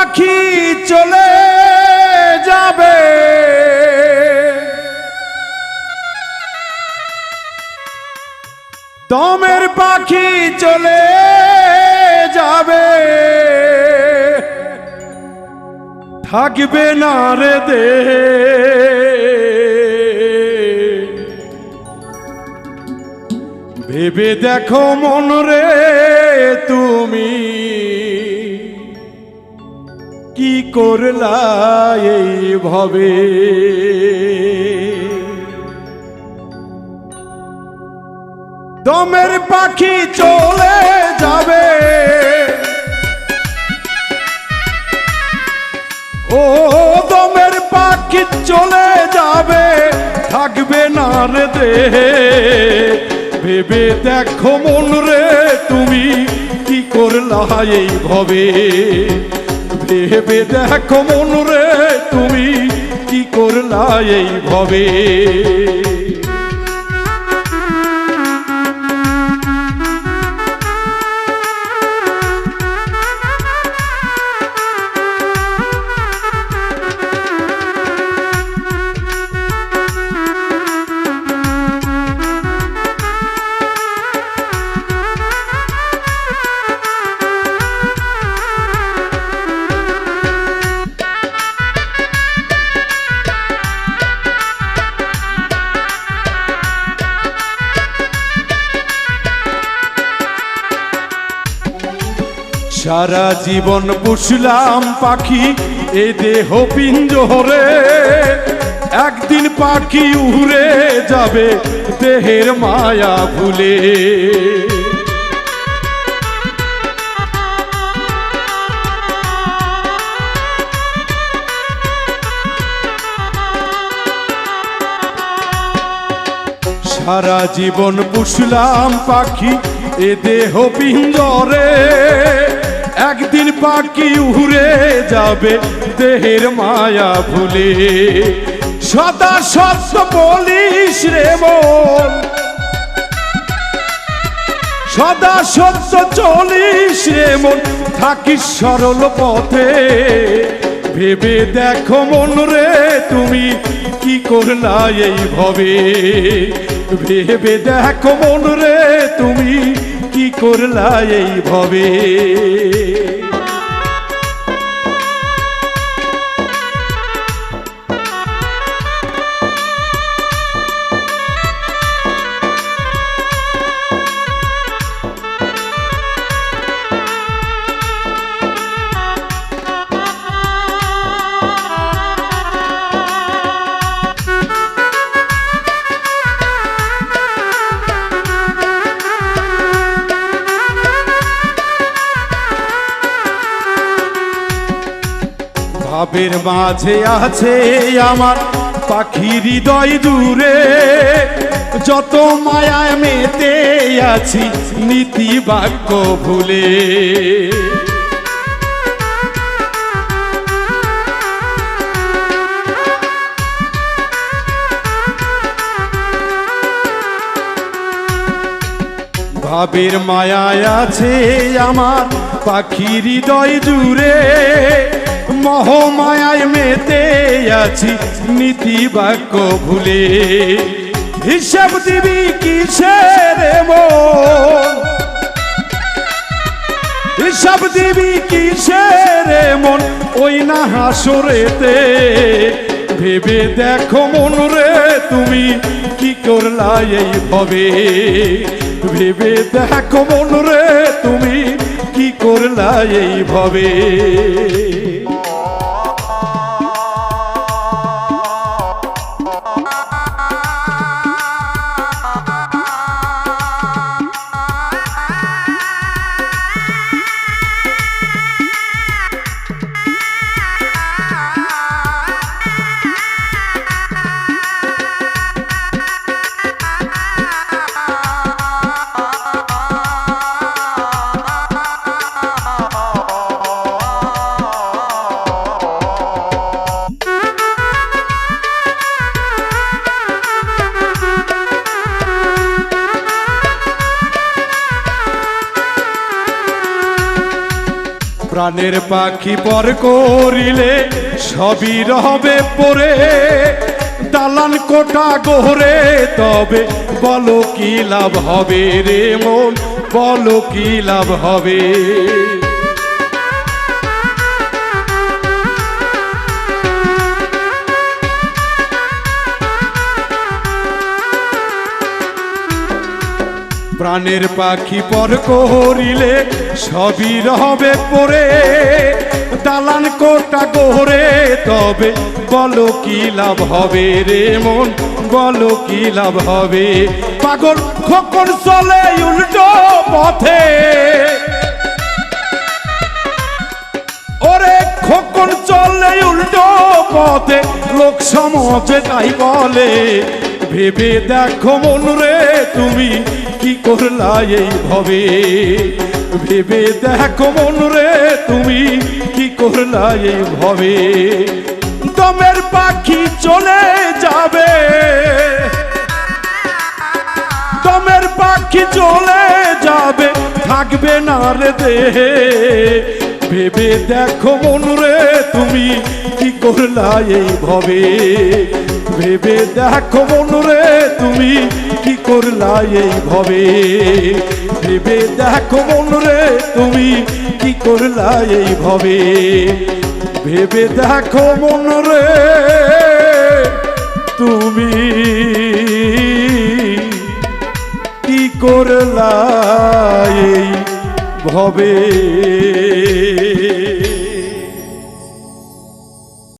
পাখি চলে যাবে। দমের পাখি চলে যাবে। থাকবে না রে দে। ভেবে দেখো মন রে তুমি। কি করলা এই ভবে দমের পাখি চলে যাবে। ও দমের পাখি চলে যাবে। থাকবে না রে দেহে ভেবে দেখো মন রে, তুমি কি করলা এই ভবে ভেবে দেখো মন রে তুমি কি করলা এই সারা জীবন পুষলাম পাখি, এ দেহ পিঞ্জরে। একদিন পাখি উড়ে যাবে দেহের মায়া ভুলে। সারা জীবন পুষলাম পাখি, এ দেহ পিঞ্জরে। একদিন পাখি উড়ে যাবে দেহের মায়া ভুলে। সদা সত্য বলিস রে মন। সদা সত্য চলিস রে মন। থাকিস সরল পথে। ভেবে দেখো মন রে, তুমি কি করলা এই ভবে? ভেবে দেখো মন রে করলা এই ভবে। ভাবের মাঝে আছে আমার পাখি হৃদয় দূরে। যত মায়ায় মেতে আছি নীতি বাক্য ভুলে। ভাবের মায়ায় আছে আমার পাখি হৃদয় জুড়ে আছি, নীতি বাক্য ভুলে। হিসাব দিবি কিসের মন? হিসাব দিবি কিসের মন? ওই না হাসরেতে, ভেবে দেখো মন রে তুমি, কি করলা এই ভবে? ভেবে দেখো মন রে তুমি, কি করলা এই ভবে? প্রাণের পাখি পর করিলে সবই রবে পরে। দালান কোটা গোহরে, তবে বলো কি লাভ হবে রে মন? বলো কি লাভ হবে? প্রাণের পাখি পর করিলে সবই রবে পরে। দালান কোটা গোহরে তবে বলো কি লাভ হবে রে মন? বলো কি লাভ হবে? পাগল খোকন চলে উল্টো পথে। ওরে খোকন চলে উল্টো পথে, লোক সমাজে তাই বলে, ভেবে দেখো মন রে তুমি কি করলা এই ভবে? ভেবে দেখো মন রে, তুমি কি করলা এই ভবে? দমের পাখি চলে যাবে। দমের পাখি চলে যাবে, থাকবে না রে দেহে ভেবে দেখো মন রে, তুমি কি করলা এই ভবে? ভেবে দেখো মন রে, তুমি করলা এই ভবে। ভেবে দেখো মন রে তুমি কি করলা এই ভবে। ভেবে দেখো মন রে তুমি কি করলা এই ভবে।